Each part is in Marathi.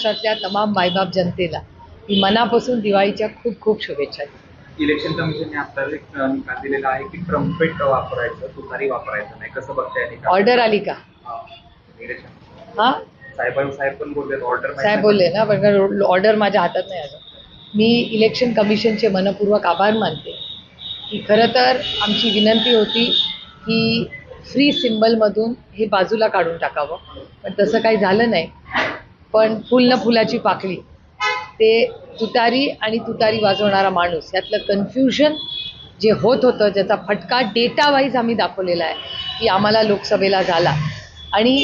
महाराष्ट्रातल्या तमाम मायबाप जनतेला मी मनापासून दिवाळीच्या खूप खूप शुभेच्छा. इलेक्शन कमिशनने आता एक निकाल दिलेला आहे की ट्रम्पेट वापरायचं तुतारी वापरायचं नाही. कसं बघताय ऑर्डर आली का? हा. हां? साहेब पण बोलले ऑर्डर साहेब बोलले ना पण ऑर्डर माझ्या हातात नाही अजून मी इलेक्शन कमिशनचे मनपूर्वक आभार मानते की खरं तर आमची विनंती होती की फ्री सिम्बलमधून हे बाजूला काढून टाकावं. पण तसं काही झालं नाही. पण फुल न फुलाची पाकळी. ते तुतारी आणि तुतारी वाजवणारा माणूस यातलं कन्फ्युजन जे होत होतं ज्याचा फटका डेटा वाईज आम्ही दाखवलेला आहे की आम्हाला लोकसभेला झाला. आणि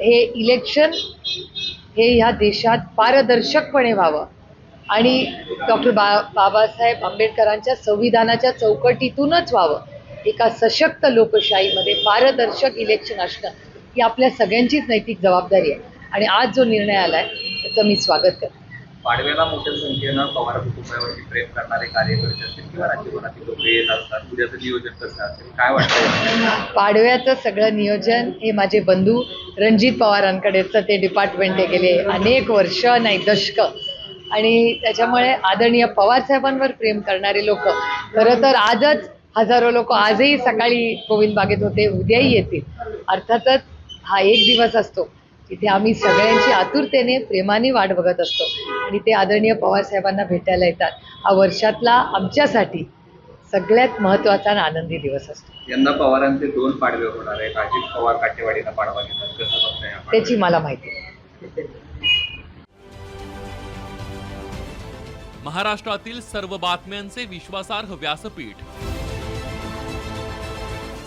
हे इलेक्शन हे ह्या देशात पारदर्शकपणे व्हावं. आणि डॉक्टर बा बाबासाहेब आंबेडकरांच्या संविधानाच्या चौकटीतूनच व्हावं. एका सशक्त लोकशाहीमध्ये पारदर्शक इलेक्शन असणं ही आपल्या सगळ्यांचीच नैतिक जबाबदारी आहे. आणि आज जो निर्णय आला आहे त्याचं मी स्वागत करते. पाडव्याला मोठ्या संख्येनं पवार कुटुंबावरती प्रेम करणारे कार्यकर्ते असतील किंवा राज्यभरातील लोक येत असतात उद्याचं नियोजन कसं असेल काय वाटतं पाडव्याचं सगळं नियोजन हे माझे बंधू रणजित पवारांकडेचं ते डिपार्टमेंट आहे गेले अनेक वर्ष नाही दशक. आणि त्याच्यामुळे आदरणीय पवारसाहेबांवर प्रेम करणारे लोक. खरं तर आजच हजारो लोक आजही सकाळी गोविंद बागेत होते उद्याही येतील. अर्थातच हा एक दिवस असतो. तिथे आम्ही सगळ्यांची आतुरतेने प्रेमाने वाट बघत असतो. आणि ते आदरणीय पवारसाहेबांना भेटायला येतात. हा वर्षातला आमच्यासाठी सगळ्यात महत्त्वाचा आणि आनंदी दिवस असतो. यंदा पवारांचे दोन पाडवे होणार आहेत. अजित पवार काटेवाडीला पाडवा घेतात. कसं त्याची मला माहिती. महाराष्ट्रातील सर्व बातम्यांचे विश्वासार्ह व्यासपीठ.